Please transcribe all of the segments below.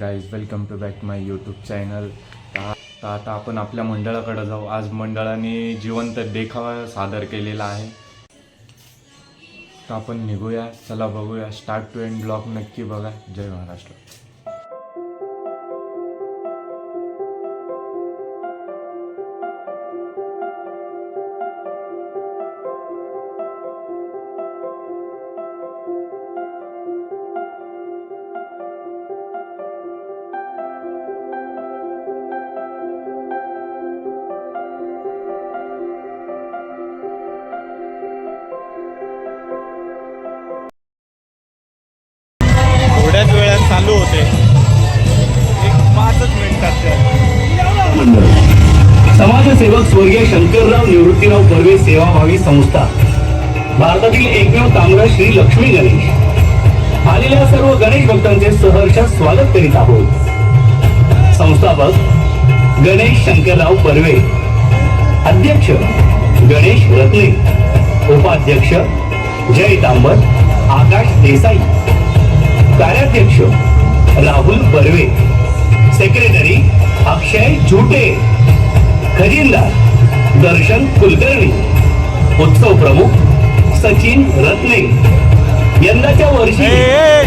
Guys welcome to back my YouTube channel तर आता आपण आपल्या मंडळाकडे जाऊ. आज मंडळाने जिवंत देखावा सादर केलेला आहे. तर आपण निघूया. चला बघूया. स्टार्ट टू एंड ब्लॉग नक्की बघा. जय महाराष्ट्र. स्वर्गीय शंकरराव निवृत्तीराव बर्वे सेवाभावी संस्था. भारतातील एकमेव कामगार श्री लक्ष्मी गणेश. आलेल्या सर्व गणेश भक्तांचे सहर्ष स्वागत करीत आहोत. संस्थापक गणेश शंकरराव बर्वे अध्यक्ष गणेश रत्ने. उपाध्यक्ष जय तांबर आकाश देसाई. कार्याध्यक्ष राहुल बर्वे सेक्रेटरी अक्षय झुटे खजिनदार दर्शन कुलकर्णी. उत्सव प्रमुख सचिन रत्ने. यंदाच्या वर्षी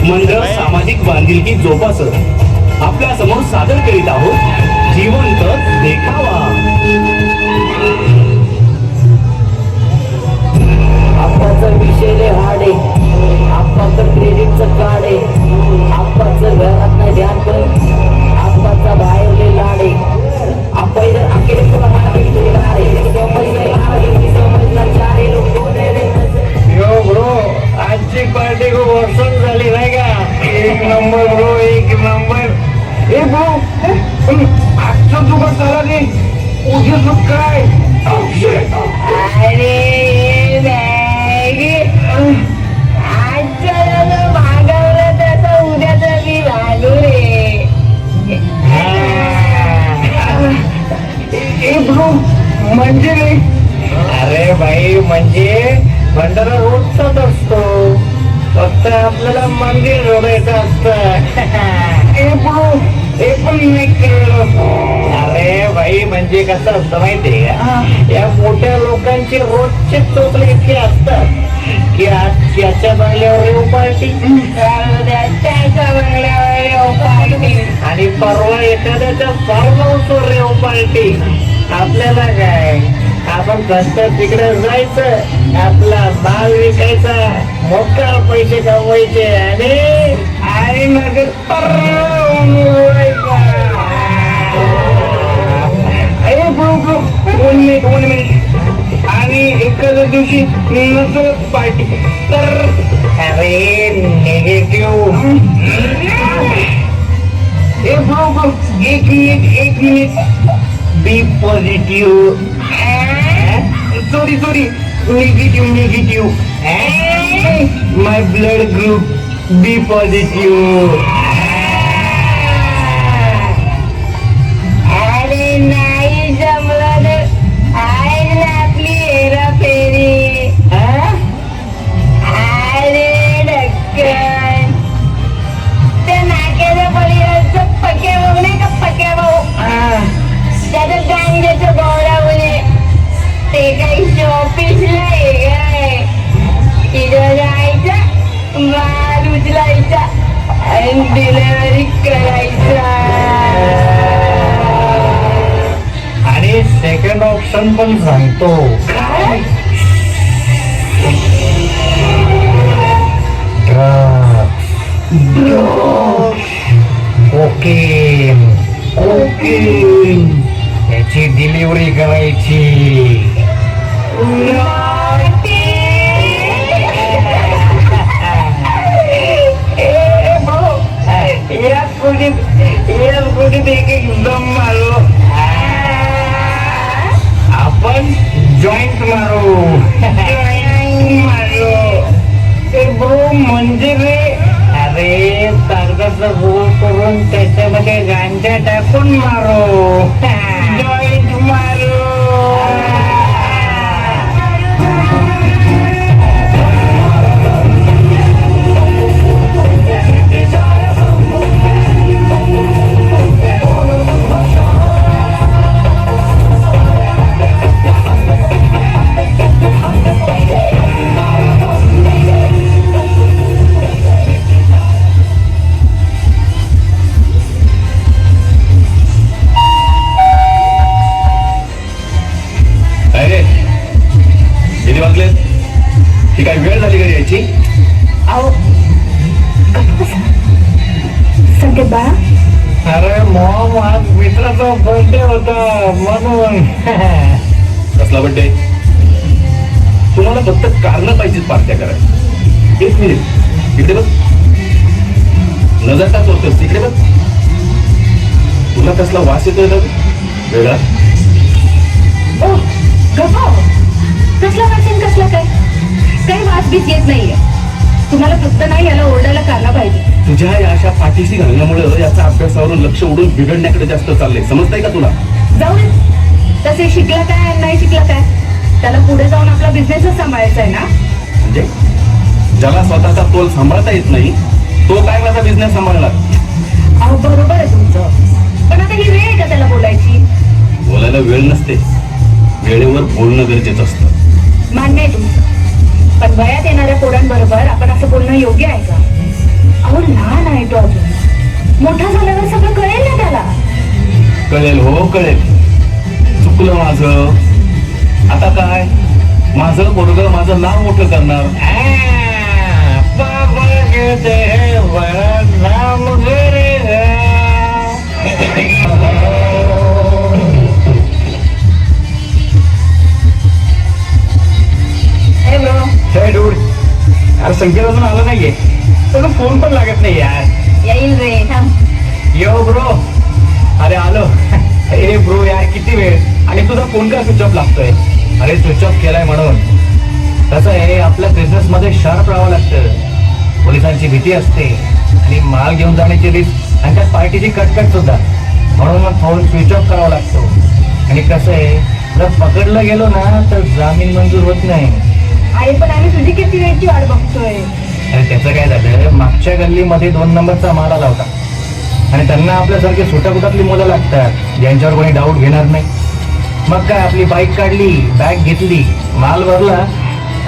मंडळ. सामाजिक बांधिलकी जोपासत आपल्यासमोर सादर करीत आहोत जिवंत देखावा. आप्पाचं विषय हाड आप्पाचं क्रेडिटचं कार्ड आहे आप्पाचं घरात ध्यान पण आप्पाचा बाहेरले लाड. आजची पार्टी खूप वर्षण झाली नाही का? एक नंबर ब्रो एक नंबर ए ब्रो आजचं दुकान झाला नाही. उद्या काय अरे म्हणजे? अरे भाई म्हणजे भंडारा रोजचाच असतो. फक्त आपल्याला मंदिर जोडायचं असतं. हे पण अरे भाई म्हणजे कसं असतं माहितीये या मोठ्या लोकांचे रोजचे चोपले इतके असतात. की आज याच्या बंगल्यावर येऊ पार्टी त्याच्या बंगल्यावर येऊ पार्टी. आणि परवा एखाद्याच्या फार्म हाऊसवर येऊ पार्टी. आपल्याला काय? आपण कष्ट तिकडे जायचं आपला माल विकायचा मोठा पैसे कमवायचे आणि आई नगर दोन मिनिट दोन मिनिट. आणि एखाद्या दिवशी नसत पार्टी तर अरे निगेटिव्ह एक मिनिट एक minute. be positive. Eh? Sorry, sorry. Negative, negative. Eh? My blood group be positive. Second option पण सांगतो ओके ओके याची डिलिव्हरी करायची या कुठे या कुठे एक एकदम मारो आपण แต่คนมาโร तुम्हाला फक्त कारण पाहिजेत पार्ट्या करायला. एक मिनिट इकडे बघ. नजर टाक होतोस तिकडे बघ. तुला कसला वास येतोय ना वेगळा. गप्पा कसला वाचन कसला काय? काही वास बीस येत नाहीये. तुम्हाला फक्त नाही याला ओरडायला काढला पाहिजे. तुझ्या या अशा पाठीशी घालण्यामुळे याचा अभ्यासावरून लक्ष उडून बिघडण्याकडे जास्त चाललंय. समजतंय का तुला? जाऊ दे. तसे शिकला काय नाही शिकला काय? त्याला पुढे जाऊन आपला बिझनेसच सांभाळायचा आहे ना? म्हणजे ज्याला स्वतःचा तोल सांभाळता येत नाही तो काय माझा बिझनेस सांभाळणार? अहो बरोबर आहे तुमचं. पण आता ही वेळ आहे का त्याला बोलायची? बोलायला वेळ नसते. वेळेवर बोलणं गरजेचं असतं. मान्य आहे तुमचं. पण वयात येणाऱ्या पोरांबरोबर आपण असं बोलणं योग्य आहे का? अहो लहान आहे तो अजून. मोठा झाल्यावर सगळं कळेल ना त्याला. कळेल हो कळेल. चुकलं माझं. आता काय? माझं बरोबर माझं नाव मोठं करणार. बाबा कहते हैं बड़ा नाम करेगा हे. ब्रो हे डूड अरे संकेत अजून आला नाहीये. त्याचा फोन पण लागत नाही यार. येईल रे थांब. यो ब्रो अरे आलो. ए ब्रो यार किती वेळ. आणि तुझा फोन का स्विच ऑफ लागतोय? अरे स्विच ऑफ केलाय म्हणून. कसं आहे आपल्या बिझनेस मध्ये शार्प राहावं लागतं. पोलिसांची भीती असते. आणि माल घेऊन जाण्याची रिस्क आणि त्यात पार्टीची कटकट सुद्धा. म्हणून मग फोन स्विच ऑफ करावा लागतो. आणि कसं आहे जर पकडलं गेलो ना तर जामीन मंजूर होत नाही. आहे पण आम्ही तुझी किती वेळची वाट बघतोय? अरे त्याचं काय झालं? मागच्या गल्लीमध्ये दोन नंबरचा माल आला होता. आणि त्यांना आपल्यासारखे सुटाकुटातली मुलं लागतात. ज्यांच्यावर कोणी डाऊट घेणार नाही. मग काय आपली बाईक काढली बॅग घेतली माल भरला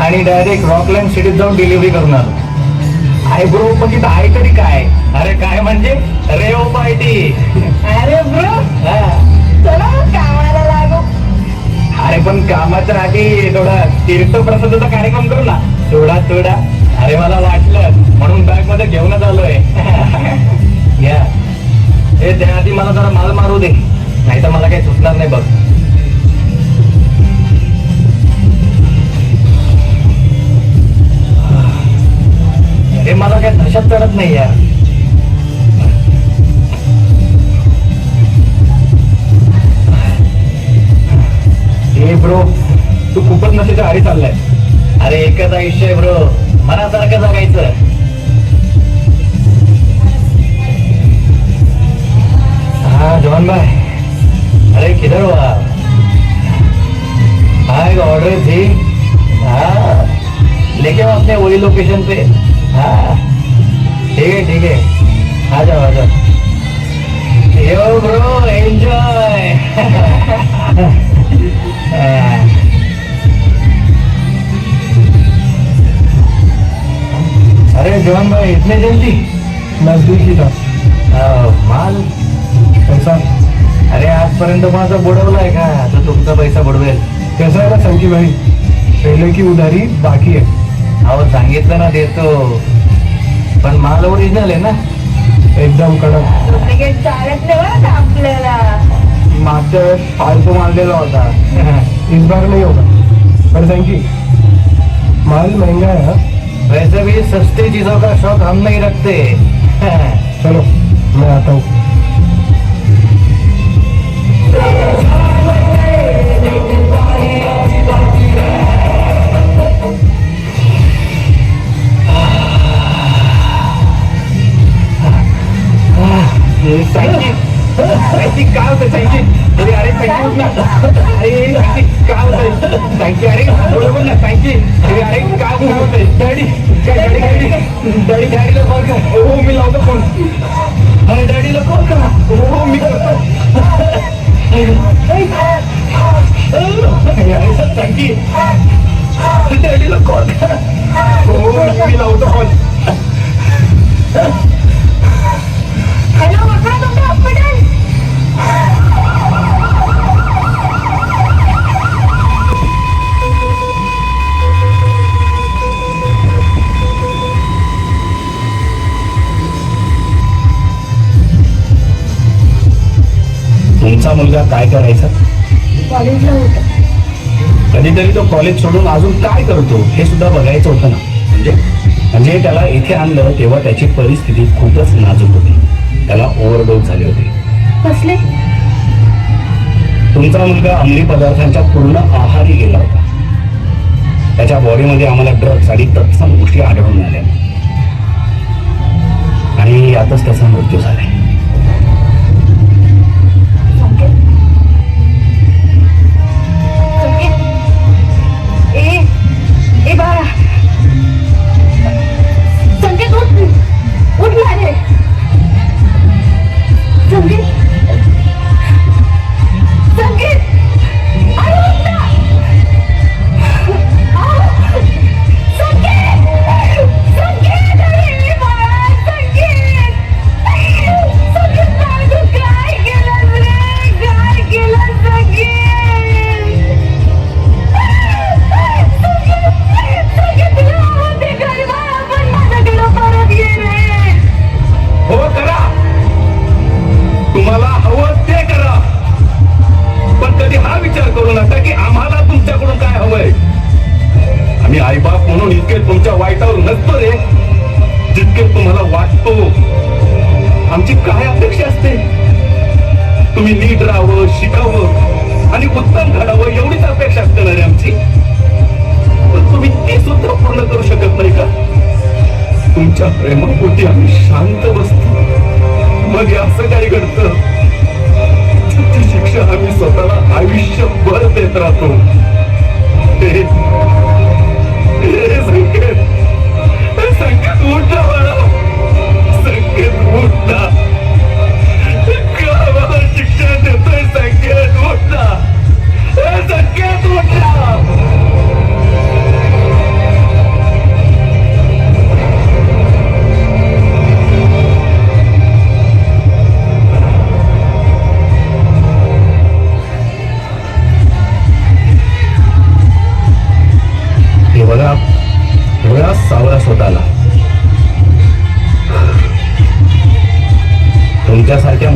आणि डायरेक्ट रॉकलँड सिटीत जाऊन डिलिव्हरी करून आलो. आहे ब्रो पण तिथं आहे तरी काय? अरे काय म्हणजे? रेओ पार्टी अरे ब्रो चला कामाला लागू. अरे पण कामाच्या आधी थोडा तीर्थ प्रसादाचा कार्यक्रम करू ना. थोडा थोडा. अरे मला वाटलं म्हणून बॅगमध्ये घेऊनच आलोय. या. हे त्याआधी मला जरा माल मारू दे. नाही तर मला काही सुचणार नाही बघ. अरे मला काय दहशत चढत नाही यार. हे ब्रो तू खूपच नशेच्या आरी चाललाय. अरे एकच आयुष्य आहे ब्रो. मनासारखं जगायचं. हाँ जॉन भाई अरे किधर हो आप? हाँ एक ऑर्डर थी हाँ. लेके आओ अपने वही लोकेशन पे. हाँ? ठीक है ठीक है आ जाओ आ जाओ यो ब्रो एंजॉय अरे जॉन भाई इतने जल्दी? नजदीक ही था माल? पैसा अरे आजपर्यंत माझा बुडवलाय का? तर तुमचा पैसा बुडवेल. कैसा है ना संकी भाई? पहले की उधारी बाकी है। अहो सांगितलं ना देतो. पण माल ओरिजिनल आहे ना. एकदम कडक. डुप्लिकेट चालत नाही बरं का आपल्याला. मागच्या वेळेस फालतू माल दिला होता. इस बार नहीं होगा पर संकी माल महंगा है हाँ? वैसे भी सस्ती चीजों का शौक हम नहीं रखते. चलो मैं आता हूँ. थँकी काय होतं थँकी अरे अरे थँकी ना अरे थँकी काय होतंय अरे बरोबर ना अरे अरे काय होतंय डॅडी काय डॅडी डॅडी डॅडी डॅडीला कॉल कर हो मी लावतो फोन अरे डॅडीला कॉल करा हो मी करतो थँकी डॅडीला कॉल करा हो मी लावतो कॉल तुमचा मुलगा काय करायचा? कधीतरी तो कॉलेज सोडून अजून काय करतो हे सुद्धा बघायचं होतं ना. म्हणजे म्हणजे त्याला इथे आणलं तेव्हा त्याची परिस्थिती खूपच नाजूक होती. त्याला ओव्हरडोस झाले होते. कसले? तुमचा मुलगा अंमली पदार्थांच्या पूर्ण आहारी गेला होता. त्याच्या बॉडीमध्ये आम्हाला ड्रग्स आणि तत्सम गोष्टी आढळून आल्या. आणि यातच त्याचा मृत्यू झालाय संकेत? उठ. उठ ना रे तुम्हाला वाटतो आमची काय अपेक्षा असते? तुम्ही नीट राहावं शिकावं आणि उत्तम घडावं एवढीच अपेक्षा असते ना रे आमची? पण तुम्ही ती सुद्धा पूर्ण करू शकत नाही का? तुमच्या प्रेमापोटी आम्ही शांत बसतो. मग असं काय घडतं? शिक्षा आम्ही स्वतःला आयुष्यभर देत राहतो. संकेत संकेत उठा बाळा संकेत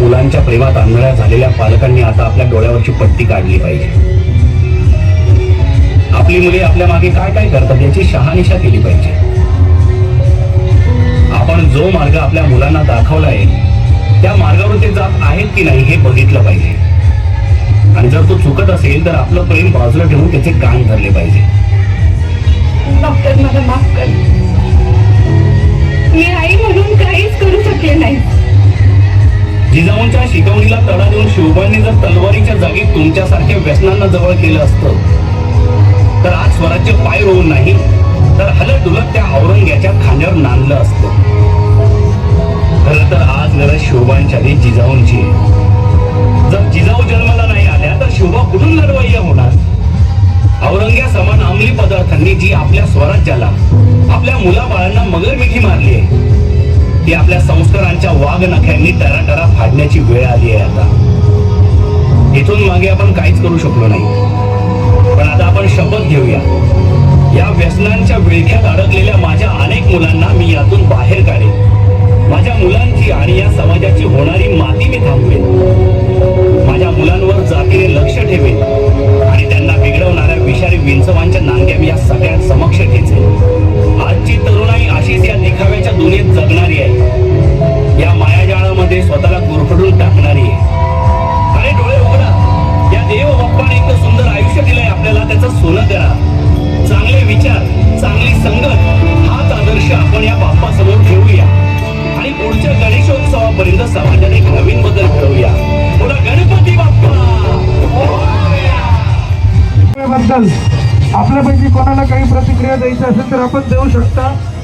मुलांच्या प्रेमात आंधळ्या झालेल्या पालकांनी आता आपल्या डोळ्यावरची पट्टी काढली पाहिजे. आपली मुले आपल्या मागे काय काय करतात याची शहानिशा केली पाहिजे. आपण जो मार्ग आपल्या मुलांना दाखवलाय त्या मार्गावर ते जात आहेत की नाही हे बघितलं पाहिजे. आणि जर तो चुकत असेल तर आपलं प्रेम बाजूला ठेवून त्याचे कान धरले पाहिजे. डॉक्टर मला माफ कर. मी आई म्हणून काहीच करू शकले नाही. जिजाऊंच्या शिकवणीला तडा देऊन शिवबांनी जर तलवारीच्या जागी तुमच्यासारख्या व्यसनांना जवळ केलं असतं तर आज स्वराज्य पाय रोवून नाही तर हलत डुलत त्या औरंग्याच्या खांद्यावर नांदलं असतं खरं तर आज गरज शिवबांच्या जिजाऊंची आहे. जर जिजाऊ जन्माला नाही आल्या तर शिवबा कुठून लढवय्या होणार औरंग्या समान अंमली पदार्थांनी जी आपल्या स्वराज्याला आपल्या मुलाबाळांना मगरमिठी मारली आहे की आपल्या संस्कारांच्या वाघ नख्यांनी टराटरा फाडण्याची वेळ आली आहे आता. इथून मागे आपण काहीच करू शकलो नाही. पण आता आपण शपथ घेऊया. या व्यसनांच्या विळख्यात अडकलेल्या माझ्या अनेक मुलांना मी यातून बाहेर काढेन. माझ्या मुलांची आणि या समाजाची होणारी माती मी थांबवेन. माझ्या मुलांवर जातीने लक्ष ठेवेन आणि त्यांना बिघडवणाऱ्या विषारी विंचवांच्या नांग्या मी या सगळ्यात समक्ष ठेचेन आजची तरुणाई अशीच या दिखाव्याच्या दुनियेत जगणारी आहे. या मायाजाळामध्ये स्वतःला गुरफडून टाकणारी आहे. अरे डोळे उघडा. या देव बाप्पाने इतकं सुंदर आयुष्य दिलंय आपल्याला. बाप्पा आपल्यापैकी कोणाला काही प्रतिक्रिया द्यायची असेल तर आपण देऊ शकता.